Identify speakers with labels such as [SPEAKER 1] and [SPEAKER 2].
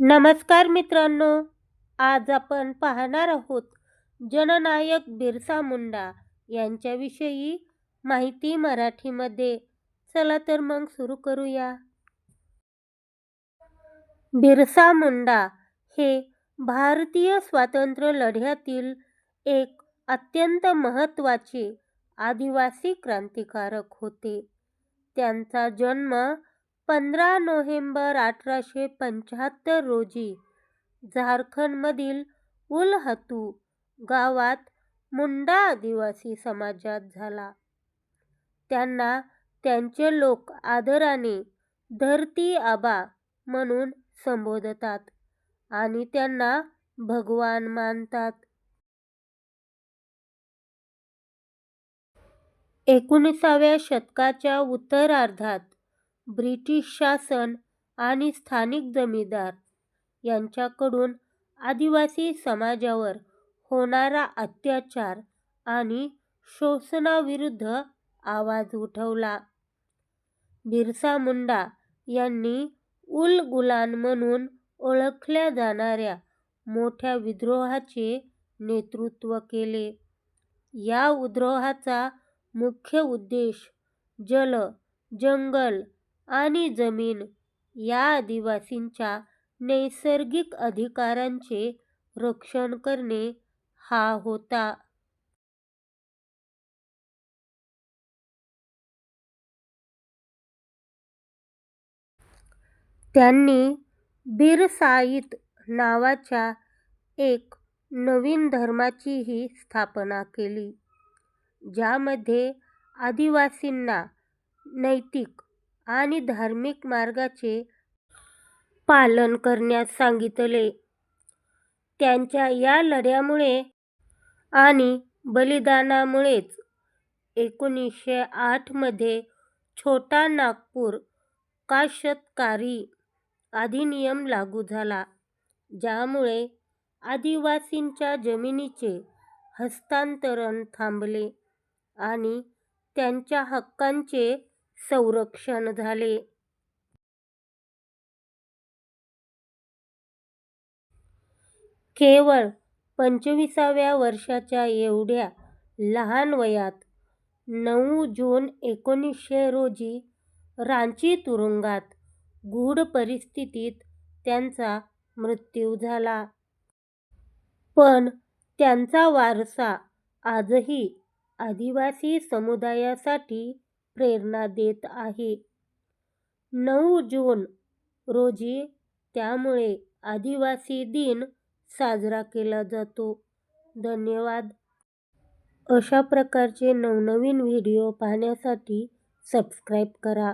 [SPEAKER 1] नमस्कार मित्रांनो आज आपण पाहणार आहोत जननायक बिरसा मुंडा यांच्याविषयी माहिती मराठीमध्ये. चला तर मग सुरू करूया. बिरसा मुंडा हे भारतीय स्वातंत्र्य लढ्यातील एक अत्यंत महत्त्वाचे आदिवासी क्रांतिकारक होते. त्यांचा जन्म पंधरा नोव्हेंबर अठराशे पंच्याहत्तर रोजी झारखंडमधील उलहतू गावात मुंडा आदिवासी समाजात झाला. त्यांना त्यांचे लोक आदराने धरती आबा म्हणून संबोधतात आणि त्यांना भगवान मानतात. एकोणीसाव्या शतकाच्या उत्तरार्धात ब्रिटिश शासन आणि स्थानिक जमीनदार यांच्याकडून आदिवासी समाजावर होणारा अत्याचार आणि शोषणाविरुद्ध आवाज उठवला. बिरसा मुंडा यांनी उल गुलान म्हणून ओळखल्या जाणाऱ्या मोठ्या विद्रोहाचे नेतृत्व केले. या विद्रोहाचा मुख्य उद्देश जल, जंगल आणि जमीन या आदिवासींच्या नैसर्गिक अधिकारांचे रक्षण करणे हा होता. त्यांनी बिरसाईत नावाच्या एक नवीन धर्माचीही स्थापना केली, ज्यामध्ये आदिवासींना नैतिक आणि धार्मिक मार्गाचे पालन करण्यास सांगितले. त्यांच्या या लढ्यामुळे आणि बलिदानामुळेच एकोणीसशे आठमध्ये छोटा नागपूर काश्तकारी अधिनियम लागू झाला, ज्यामुळे आदिवासींच्या जमिनीचे हस्तांतरण थांबले आणि त्यांच्या हक्कांचे संरक्षण झाले. केवळ पंचविसाव्या वर्षाच्या एवढ्या लहान वयात नऊ जून एकोणीसशे रोजी रांची तुरुंगात गूढ परिस्थितीत त्यांचा मृत्यू झाला. पण त्यांचा वारसा आजही आदिवासी समुदायासाठी प्रेरणा देत आहे. नऊ जून रोजी त्यामुळे आदिवासी दिन साजरा केला जातो. धन्यवाद. अशा प्रकारचे नवनवीन व्हिडिओ पाहण्यासाठी सबस्क्राईब करा.